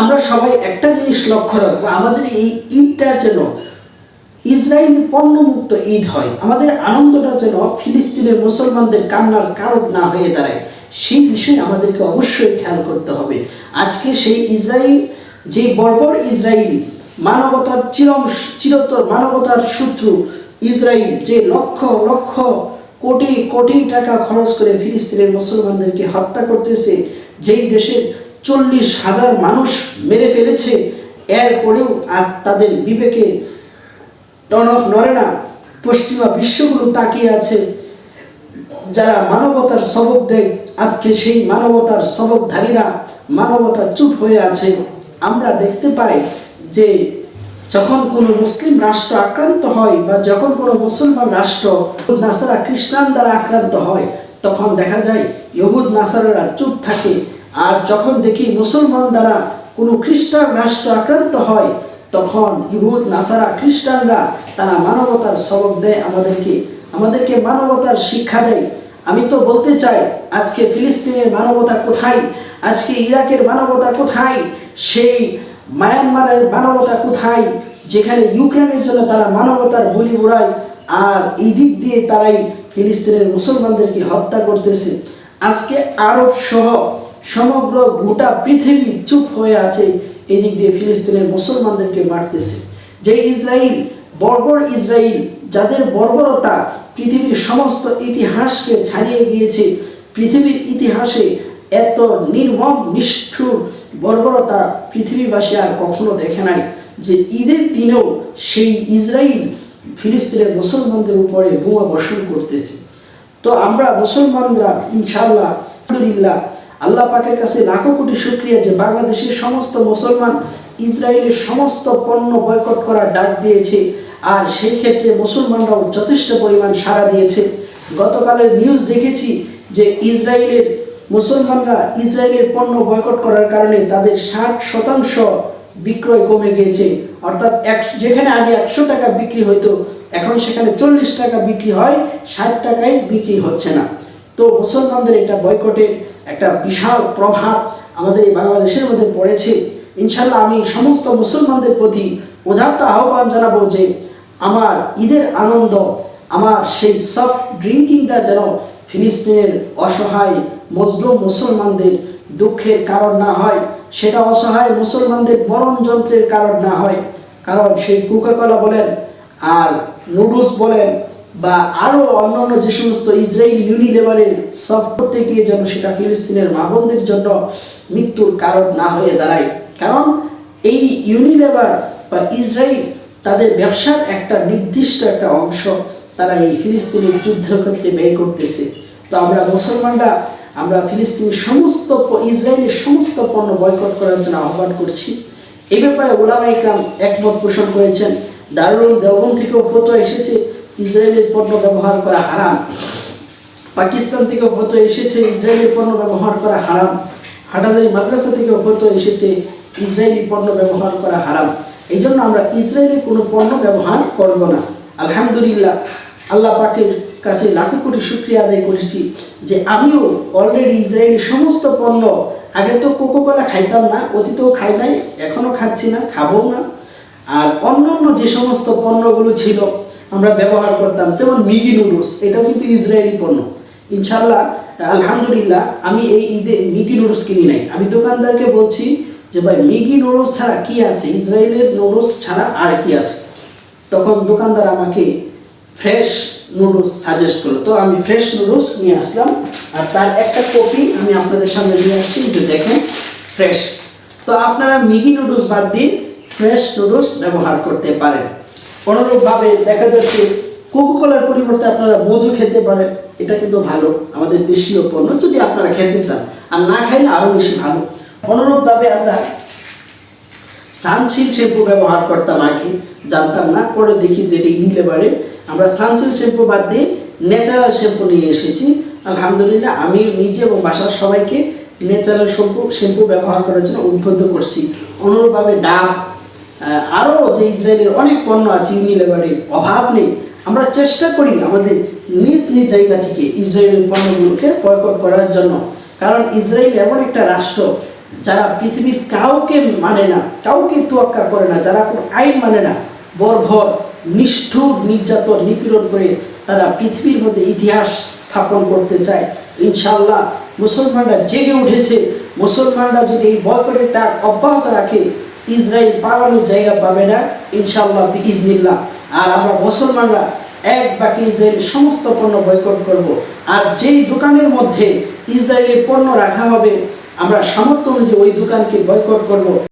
আমরা সবাই একটা জিনিস লক্ষ্য রাখব, আমাদের এই ঈদটা যেন ইসরায়েলি পণ্যমুক্ত ঈদ হয়, আমাদের আনন্দটা যেন ফিলিস্তিনের মুসলমানদের কান্নার কারণ না হয়ে দাঁড়ায়, সেই বিষয়ে আমাদেরকে অবশ্যই খেয়াল করতে হবে। আজকে সেই ইসরায়েল যে বর্বর ইসরায়েল মানবতার চিরম চিরতর মানবতার শত্রু ইসরায়েল যে লক্ষ লক্ষ কোটি কোটি টাকা খরচ করে ফিলিস্তিনের মুসলমানদেরকে হত্যা করতেছে, যেই দেশের চল্লিশ হাজার মানুষ মেরে ফেলেছে। এরপরেও আজ তাদের বিবেকে টনক নড়ে না পশ্চিমা বিশ্বগুলো তাকিয়ে আছে। যারা মানবতার সবক দেয়, আজকে সেই মানবতার সবকধারীরা মানবতা চুপ হয়ে আছে। আমরা দেখতে পাই যে যখন কোনো মুসলিম রাষ্ট্র আক্রান্ত হয় বা যখন কোনো মুসলমান রাষ্ট্র নাসারা, খ্রিস্টান দ্বারা আক্রান্ত হয়, তখন দেখা যায় ইহুদ, নাসারারা চুপ থাকে। আর যখন দেখি মুসলমান দ্বারা কোনো খ্রিস্টান রাষ্ট্র আক্রান্ত হয়, তখন ইহুদ, নাসারা, খ্রিস্টানরা তারা মানবতার সবক দেয় আমাদেরকে। আমাদেরকে মানবতার শিক্ষা দেয়। আমি তো বলতে চাই, আজকে ফিলিস্তিনের মানবতা কোথায়? আজকে ইরাকের মানবতা কোথায়? সেই মায়ানমারের মানবতা কোথায়? যেখানে ইউক্রেনের জন্য তারা মানবতার বলি উড়ায় আর এই দিক দিয়ে তারাই ফিলিস্তিনের মুসলমানদেরকে হত্যা করতেছে। আজকে আরব সহ সমগ্র গোটা পৃথিবী চুপ হয়ে আছে, এদিক দিয়ে ফিলিস্তিনের মুসলমানদেরকে মারতেছে। যে ইসরায়েল বর্বর ইসরায়েল যাদের বর্বরতা পৃথিবীর সমস্ত ইতিহাসকে ছাড়িয়ে গিয়েছে, পৃথিবীর ইতিহাসে এত নির্মম, নিষ্ঠুর বর্বরতা পৃথিবীবাসী আর কখনো দেখে নাই যে ঈদের দিনেও সেই ইসরায়েল ফিলিস্তিনের মুসলমানদের উপরে বোমা বর্ষণ করতেছে। তো আমরা মুসলমানরা ইনশাল্লাহ আলহামদুলিল্লাহ আল্লাহ পাকের কাছে লাখো কোটি শুক্রিয়া যে বাংলাদেশের সমস্ত মুসলমান ইসরায়েলের সমস্ত পণ্য বয়কট করার ডাক দিয়েছে। আর সেই ক্ষেত্রে মুসলমানরাও যথেষ্ট পরিমাণ সাড়া দিয়েছে। গতকালের নিউজ দেখেছি যে ইসরায়েলের মুসলমানরা ইসরায়েলের পণ্য বয়কট করার কারণে তাদের ষাট শতাংশ বিক্রয় কমে গিয়েছে। অর্থাৎ এক, যেখানে আগে একশো টাকা বিক্রি হতো এখন সেখানে চল্লিশ টাকা বিক্রি হয়, ষাট টাকায় বিক্রি হচ্ছে না। তো মুসলমানদের এটা বয়কটের একটা বিশাল প্রভাব আমাদের এই বাংলাদেশের মধ্যে পড়েছে। ইনশাল্লাহ আমি সমস্ত মুসলমানদের প্রতি উদাত্ত আহ্বান জানাব যে আমার ঈদের আনন্দ, আমার সেই সফট ড্রিঙ্কিংটা যেন ফিলিস্তিনের অসহায় মজলুম মুসলমানদের দুঃখের কারণ না হয়, সেটা অসহায় মুসলমানদের মরণ যন্ত্রের কারণ না হয়। কারণ সেই কোকাকলা বলেন আর নুডলস বলেন বা আরও অন্যান্য যে সমস্ত ইসরায়েল ইউনিলেভারের সফট করতে গিয়ে যেন সেটা ফিলিস্তিনের মা বোনদের জন্য মৃত্যুর কারণ না হয়ে দাঁড়ায়। কারণ এই ইউনিলেভার বা ইসরায়েল তাদের ব্যবসার একটা নির্দিষ্ট একটা অংশ তারা এই ফিলিস্তিনের যুদ্ধক্ষেত্রে ব্যয় করতেছে। তো আমরা মুসলমানরা, আমরা ফিলিস্তিনের সমস্ত ইসরায়েলের সমস্ত পণ্য বয়কট করার জন্য আহ্বান করছি। এ ব্যাপারে ওলামা ইকরাম একমত পোষণ করেছেন। দারুল দেওবন থেকেও ফটো এসেছে। ইসরায়েলের পণ্য ব্যবহার করা হারাম। পাকিস্তান থেকে ফটো এসেছে, ইসরায়েলি পণ্য ব্যবহার করা হারাম। হাটাজারি মাদ্রাসা থেকে ফটো এসেছে, ইসরায়েলি পণ্য ব্যবহার করা হারাম। এই জন্য আমরা ইসরায়েলি কোনো পণ্য ব্যবহার করব না। আলহামদুলিল্লাহ, আল্লাহ পাকের কাছে লাখো কোটি শুক্রিয়া আদায় করেছি যে আমিও অলরেডি ইসরায়েলি সমস্ত পণ্য, আগে তো কোকো কোলা খাইতাম না, অতীতেও খাই নাই, এখনও খাচ্ছি না, খাবও না। আর অন্য অন্য যে সমস্ত পণ্যগুলো ছিল আমরা ব্যবহার করতাম। যেমন মিগি নুডলস, এটাও কিন্তু ইসরায়েলি পণ্য। ইনশাল্লাহ আলহামদুলিল্লাহ, আমি এই ঈদে মিগি নুডলস কিনি নাই। আমি দোকানদারকে বলছি যে, ভাই, মিগি নুডলস ছাড়া কি আছে? ইসরায়েলের নুডলস ছাড়া আর কি আছে? তখন দোকানদার আমাকে ফ্রেশ নুডলস সাজেস্ট করল। তো আমি ফ্রেশ নুডলস নিয়ে আসলাম। আর তার একটা কপি আমি আপনাদের সামনে নিয়ে আসছি যে দেখেন, ফ্রেশ। তো আপনারা মিগি নুডলস বাদ দিয়ে ফ্রেশ নুডলস ব্যবহার করতে পারেন। অনুরূপভাবে দেখা যাচ্ছে কোকোকোলার পরিবর্তে আপনারা মজু খেতে পারেন। এটা কিন্তু ভালো। আমাদের দেশীয় পণ্য। যদি আপনারা খেতে চান, আর না খাইলে আরও বেশি ভালো। অনুরূপভাবে আমরা সানসিল্ক শ্যাম্পু ব্যবহার করতাম আগে। জানতাম না, পরে দেখি যে এটা ইউনিলেভারে আমরা সানসিল্ক শ্যাম্পু বাদ দিয়ে ন্যাচারাল শ্যাম্পু নিয়ে এসেছি। আলহামদুলিল্লাহ, আমি নিজে এবং বাসার সবাইকে ন্যাচারাল শ্যাম্পু শ্যাম্পু ব্যবহার করার জন্য উদ্বুদ্ধ করছি। অনুরূপভাবে ডাব আরও যে ইসরায়েলের অনেক পণ্য আছে ইউনিলেভারের অভাব নেই। আমরা চেষ্টা করি আমাদের নিজ নিজ জায়গা থেকে ইসরায়েলের পণ্যগুলোকে বয়কট করার জন্য। কারণ ইসরায়েল এমন একটা রাষ্ট্র, যারা পৃথিবীর কাউকে মানে না, কাউকে তোয়াক্কা করে না, যারা কোনো আইন মানে না বর্বর নিষ্ঠুর, নির্যাতন, নিপীড়ন করে তারা পৃথিবীর মধ্যে ইতিহাস স্থাপন করতে চায়। ইনশাল্লাহ মুসলমানরা জেগে উঠেছে। মুসলমানরা যদি এই বয়কটের ডাক অব্যাহত রাখে ইসরায়েল পালানোর জায়গা পাবে না ইনশাল্লাহ ইজনিল্লাহ আর আমরা মুসলমানরা এক বাকি ইসরায়েল সমস্ত পণ্য বয়কট করব। আর যেই দোকানের মধ্যে ইসরায়েলের পণ্য রাখা হবে, আমরা সামর্থ্য অনুযায়ী ওই দোকানকে বয়কট করব।